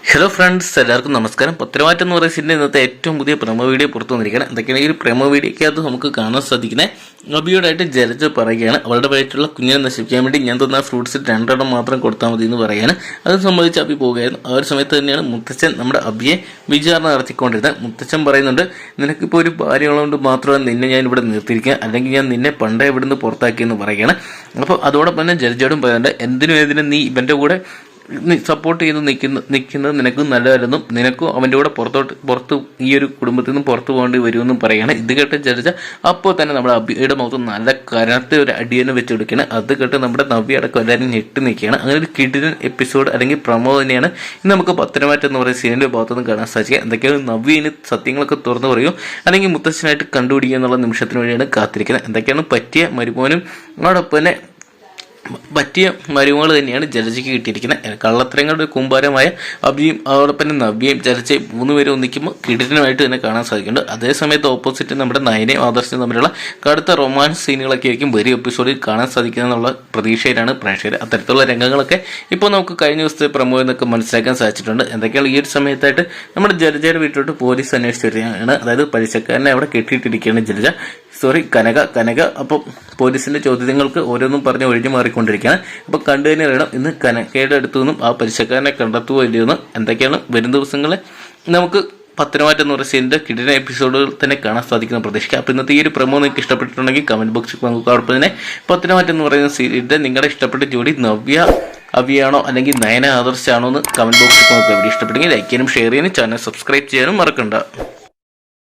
Hello friends എല്ലാവർക്കും നമസ്കാരം. പത്രമാറ്റം എന്ന് പറയുന്ന ഇന്നത്തെ ഏറ്റവും പുതിയ പ്രമോ വീഡിയോ പുറത്തു വന്നിരിക്കുകയാണ്. എന്തൊക്കെയാണ് ഈ ഒരു പ്രമോ വീഡിയോയ്ക്കകത്ത് നമുക്ക് കാണാൻ സാധിക്കുന്നത്. അബിയോടായിട്ട് ജലജ പറയുകയാണ്. അവളുടെ വയറ്റുള്ള കുഞ്ഞിനെ നശിപ്പിക്കാൻ വേണ്ടി ഞാൻ തന്ന ഫ്രൂട്ട്സ് രണ്ടെണ്ണം മാത്രം കൊടുത്താൽ മതി എന്ന് പറയാണ് അത് സംബന്ധിച്ച് അബി പോവുകയായിരുന്നു ആ ഒരു സമയത്ത് തന്നെയാണ് മുത്തച്ഛൻ നമ്മുടെ അബിയെ വിചാരണ നടത്തിക്കൊണ്ടിരുന്നത്. മുത്തച്ഛൻ പറയുന്നുണ്ട് നിനക്കിപ്പോൾ ഒരു ഭാര്യയുള്ളതുകൊണ്ട് മാത്രമേ നിന്നെ ഞാൻ ഇവിടെ നിർത്തിയിരിക്കുക അല്ലെങ്കിൽ ഞാൻ നിന്നെ പണ്ടേ ഇവിടുന്ന് പുറത്താക്കിയെന്ന് പറയുകയാണ്. അപ്പോൾ അതോടൊപ്പം തന്നെ ജലജയോടും പറയുന്നുണ്ട് എന്തിനും ഏതിനും നീ ഇവന്റെ കൂടെ സപ്പോർട്ട് ചെയ്ത് നിൽക്കുന്ന നിൽക്കുന്നത് നിനക്ക് നല്ലതായിരുന്നു നിനക്കും അവന്റെ കൂടെ പുറത്തോട്ട് പുറത്ത് ഈ ഒരു കുടുംബത്തിൽ നിന്ന് പുറത്തു പോകേണ്ടി വരുമെന്നും പറയുകയാണ്. ഇത് കേട്ട് ചർച്ച അപ്പോൾ തന്നെ നമ്മുടെ അബിയുടെ മുഖത്ത് നല്ല കനത്തെ ഒരു അടിയനെ വെച്ച് കൊടുക്കുകയാണ് അത് കേട്ട് നമ്മുടെ നവ്യ അടക്കം എല്ലാവരും ഞെട്ടി നിൽക്കുകയാണ്. അങ്ങനെ ഒരു കിടിലൻ എപ്പിസോഡ് അല്ലെങ്കിൽ പ്രമോ തന്നെയാണ്. ഇന്ന് നമുക്ക് പത്തനമാറ്റം എന്ന് പറയുന്ന സീനിന്റെ ഭാഗത്തുനിന്ന് കാണാൻ സാധിക്കുക. എന്തൊക്കെയാണ് നവ്യ ഇനി സത്യങ്ങളൊക്കെ തുറന്നു പറയും. അല്ലെങ്കിൽ മുത്തച്ഛനായിട്ട് കണ്ടുപിടിക്കുക എന്നുള്ള നിമിഷത്തിന് വേണ്ടിയാണ് കാത്തിരിക്കുന്നത്. എന്തൊക്കെയാണ് പറ്റിയ മരുമോനും അതോടൊപ്പം തന്നെ പറ്റിയ മരുമകൾ തന്നെയാണ് ജലജയ്ക്ക് കിട്ടിയിരിക്കുന്നത് കള്ളത്തരങ്ങളുടെ കൂമ്പാരമായ അബിയും അതോടൊപ്പം തന്നെ നവ്യയും ജലജയും മൂന്ന് പേരും ഒന്നിക്കുമ്പോൾ കിടിലനായിട്ട് തന്നെ കാണാൻ സാധിക്കുന്നുണ്ട്. അതേസമയത്ത് ഓപ്പോസിറ്റ് നമ്മുടെ നയനയും ആദർശനും തമ്മിലുള്ള കടുത്ത റൊമാൻസ് സീനുകളൊക്കെ ആയിരിക്കും വരും എപ്പിസോഡിൽ കാണാൻ സാധിക്കുന്നതെന്നുള്ള പ്രതീക്ഷയിലാണ് പ്രേക്ഷകർ. അത്തരത്തിലുള്ള രംഗങ്ങളൊക്കെ ഇപ്പോൾ നമുക്ക് കഴിഞ്ഞ ദിവസത്തെ പ്രമോയിൽ എന്നൊക്കെ മനസ്സിലാക്കാൻ സാധിച്ചിട്ടുണ്ട്. എന്തൊക്കെയാണ് ഈ ഒരു സമയത്തായിട്ട് നമ്മുടെ ജലജയുടെ വീട്ടിലോട്ട് പോലീസ് അന്വേഷിച്ചു വരികയാണ് അതായത് പലിശക്കാരനെ അവിടെ കെട്ടിയിട്ടിരിക്കുകയാണ് ജലജ സോറി കനക കനക. അപ്പം പോലീസിന്റെ ചോദ്യങ്ങൾക്ക് ഓരോന്നും പറഞ്ഞ് ഒഴിഞ്ഞു മാറിക്കൊണ്ടിരിക്കുകയാണ് അപ്പം കണ്ടു തന്നെ അറിയണം ഇന്ന് കനക്കയുടെ അടുത്തു നിന്നും ആ പലിശക്കാരനെ കണ്ടെത്തുകയോ ഇല്ലയോ എന്ന് എന്തൊക്കെയാണ് വരും ദിവസങ്ങളിൽ നമുക്ക് പത്തനമാറ്റം എന്ന് പറയുന്ന സീനിന്റെ കിടിന എപ്പിസോഡുകൾ തന്നെ കാണാൻ സാധിക്കുന്ന പ്രതീക്ഷിക്കുക അപ്പോൾ ഇന്നത്തെ ഈ ഒരു പ്രമോ നിങ്ങൾക്ക് ഇഷ്ടപ്പെട്ടിട്ടുണ്ടെങ്കിൽ കമന്റ് ബോക്സിൽ നമുക്ക് അതോടൊപ്പം തന്നെ പത്തനമാറ്റം എന്ന് പറയുന്ന സീരിയലിന്റെ നിങ്ങളുടെ ഇഷ്ടപ്പെട്ട ജോഡി നവ്യ അവിയാണോ അല്ലെങ്കിൽ നയന ആദർശാണോ എന്ന് കമന്റ് ബോക്സിൽ നോക്കുക വീഡിയോ ഇഷ്ടപ്പെട്ടെങ്കിൽ ലൈക്ക് ചെയ്യാനും ഷെയർ ചെയ്യാനും ചാനൽ സബ്സ്ക്രൈബ് ചെയ്യാനും മറക്കണ്ട.